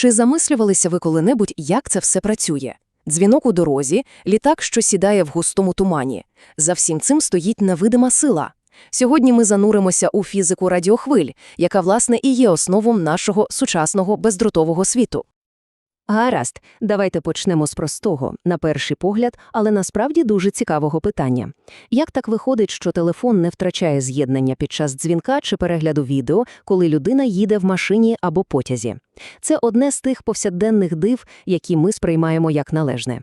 Чи замислювалися ви коли-небудь, як це все працює? Дзвінок у дорозі, літак, що сідає в густому тумані. За всім цим стоїть невидима сила. Сьогодні ми зануримося у фізику радіохвиль, яка, власне, і є основом нашого сучасного бездротового світу. Гаразд, давайте почнемо з простого, на перший погляд, але насправді дуже цікавого питання. Як так виходить, що телефон не втрачає з'єднання під час дзвінка чи перегляду відео, коли людина їде в машині або потязі? Це одне з тих повсякденних див, які ми сприймаємо як належне.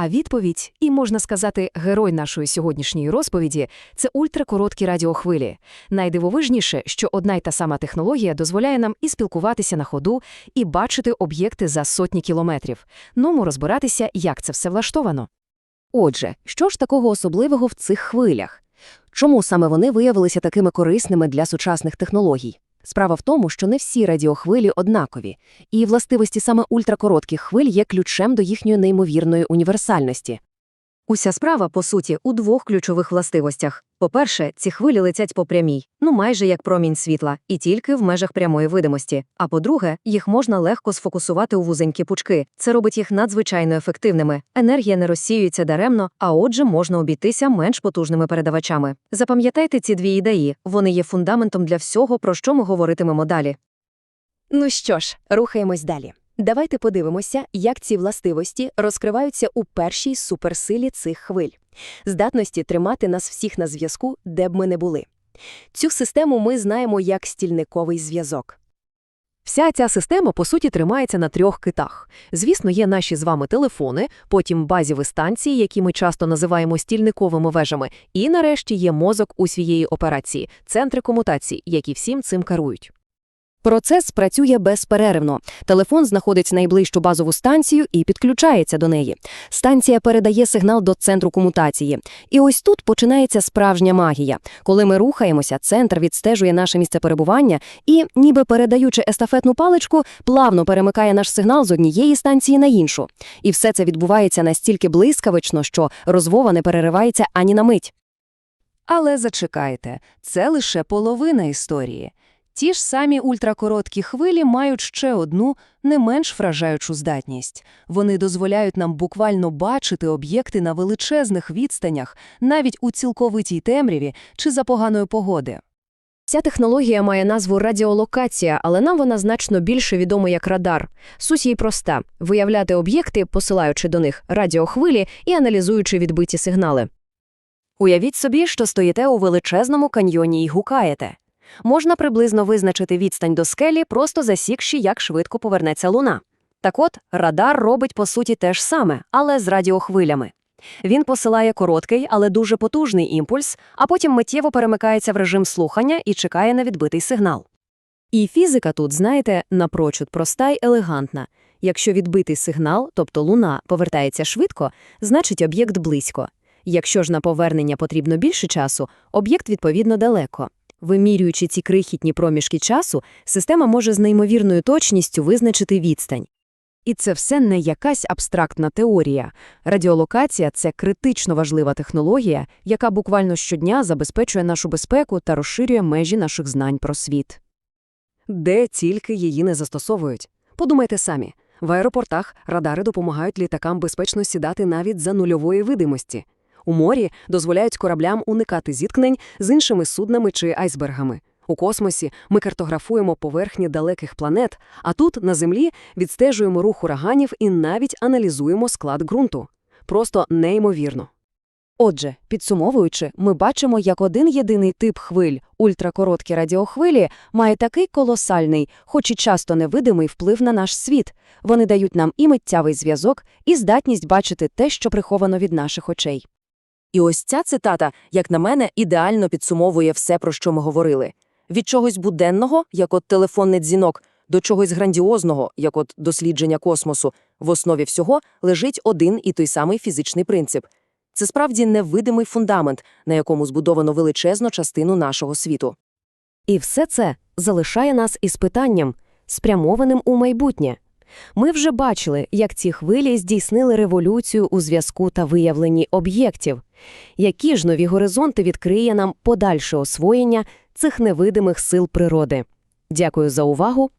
А відповідь, і можна сказати, герой нашої сьогоднішньої розповіді це ультракороткі радіохвилі. Найдивовижніше, що одна й та сама технологія дозволяє нам і спілкуватися на ходу, і бачити об'єкти за сотні кілометрів. Ному розбиратися, як це все влаштовано. Отже, що ж такого особливого в цих хвилях? Чому саме вони виявилися такими корисними для сучасних технологій? Справа в тому, що не всі радіохвилі однакові, і властивості саме ультракоротких хвиль є ключем до їхньої неймовірної універсальності. Уся справа, по суті, у двох ключових властивостях. По-перше, ці хвилі летять по прямій, ну майже як промінь світла, і тільки в межах прямої видимості. А по-друге, їх можна легко сфокусувати у вузенькі пучки. Це робить їх надзвичайно ефективними. Енергія не розсіюється даремно, а отже, можна обійтися менш потужними передавачами. Запам'ятайте ці дві ідеї, вони є фундаментом для всього, про що ми говоритимемо далі. Ну що ж, рухаємось далі. Давайте подивимося, як ці властивості розкриваються у першій суперсилі цих хвиль – здатності тримати нас всіх на зв'язку, де б ми не були. Цю систему ми знаємо як стільниковий зв'язок. Вся ця система, по суті, тримається на трьох китах. Звісно, є наші з вами телефони, потім базові станції, які ми часто називаємо стільниковими вежами, і нарешті є мозок усієї операції – центри комутації, які всім цим керують. Процес працює безперервно. Телефон знаходить найближчу базову станцію і підключається до неї. Станція передає сигнал до центру комутації. І ось тут починається справжня магія. Коли ми рухаємося, центр відстежує наше місце перебування і, ніби передаючи естафетну паличку, плавно перемикає наш сигнал з однієї станції на іншу. І все це відбувається настільки блискавично, що розмова не переривається ані на мить. Але зачекайте, це лише половина історії. Ті ж самі ультракороткі хвилі мають ще одну, не менш вражаючу здатність. Вони дозволяють нам буквально бачити об'єкти на величезних відстанях, навіть у цілковитій темряві чи за поганої погоди. Ця технологія має назву радіолокація, але нам вона значно більше відома як радар. Суть їй проста – виявляти об'єкти, посилаючи до них радіохвилі і аналізуючи відбиті сигнали. Уявіть собі, що стоїте у величезному каньйоні і гукаєте. Можна приблизно визначити відстань до скелі, просто засікши, як швидко повернеться луна. Так от, радар робить по суті те ж саме, але з радіохвилями. Він посилає короткий, але дуже потужний імпульс, а потім миттєво перемикається в режим слухання і чекає на відбитий сигнал. І фізика тут, знаєте, напрочуд проста й елегантна. Якщо відбитий сигнал, тобто луна, повертається швидко, значить об'єкт близько. Якщо ж на повернення потрібно більше часу, об'єкт відповідно далеко. Вимірюючи ці крихітні проміжки часу, система може з неймовірною точністю визначити відстань. І це все не якась абстрактна теорія. Радіолокація це критично важлива технологія, яка буквально щодня забезпечує нашу безпеку та розширює межі наших знань про світ. Де тільки її не застосовують. Подумайте самі. В аеропортах радари допомагають літакам безпечно сідати навіть за нульової видимості. У морі дозволяють кораблям уникати зіткнень з іншими суднами чи айсбергами. У космосі ми картографуємо поверхні далеких планет, а тут, на Землі, відстежуємо рух ураганів і навіть аналізуємо склад ґрунту. Просто неймовірно. Отже, підсумовуючи, ми бачимо, як один єдиний тип хвиль, ультракороткі радіохвилі, має такий колосальний, хоч і часто невидимий вплив на наш світ. Вони дають нам і миттєвий зв'язок, і здатність бачити те, що приховано від наших очей. І ось ця цитата, як на мене, ідеально підсумовує все, про що ми говорили. Від чогось буденного, як от телефонний дзвінок, до чогось грандіозного, як от дослідження космосу, в основі всього лежить один і той самий фізичний принцип. Це справді невидимий фундамент, на якому збудовано величезну частину нашого світу. І все це залишає нас із питанням, спрямованим у майбутнє. Ми вже бачили, як ці хвилі здійснили революцію у зв'язку та виявленні об'єктів. Які ж нові горизонти відкриє нам подальше освоєння цих невидимих сил природи? Дякую за увагу